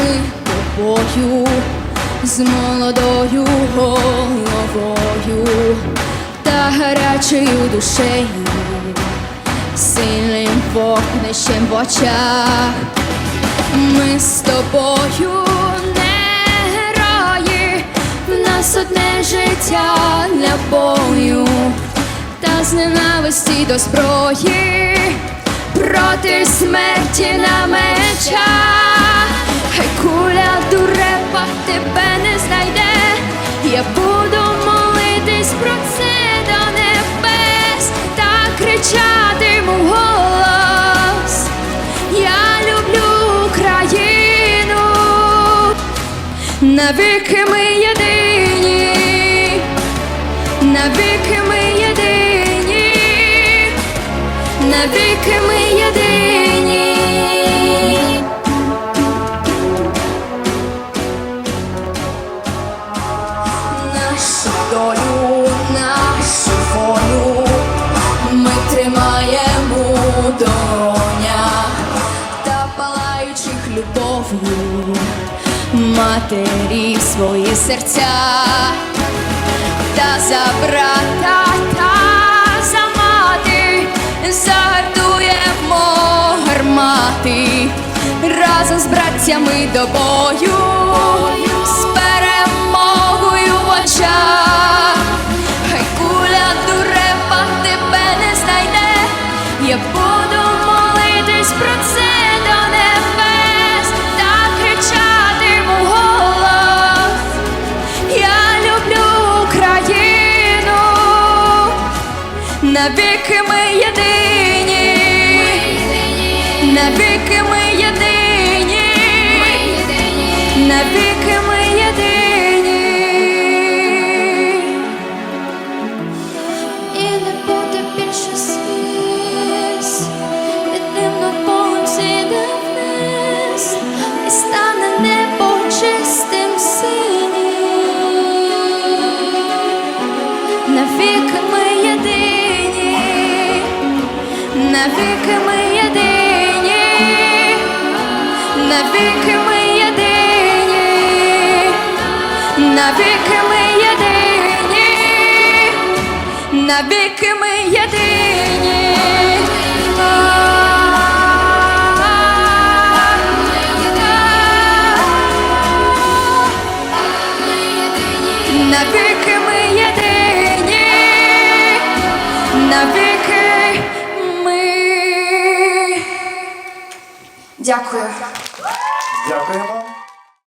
йшли тобою з молодою головою та гарячою душею, сильним вогнищем в очах. Ми з тобою не герої, в нас одне життя для бою, та з ненависті до зброї проти смерті на мечах. Навіки ми єдині, навіки ми єдині, навіки ми єдині. Нашу долю, нашу волю ми тримаємо у долонях та палаючих любов'ю матері свої серця та за брата та за мати гармати. Разом з братцями до бою, з перемогою в очах. Хай куля дурепа тебе не знайде, я буду молитись про це навіки ми єдині, навіки ми єдині, навіки ми єдині. І не буде більше сліз, єдино Богом зійде вниз, і стане небо чистим синім. Навіки навіки ми єдині, навіки ми єдині, навіки ми єдині, навіки ми єдині. Навіки ми єдині, навіки Дякую. Дякуємо.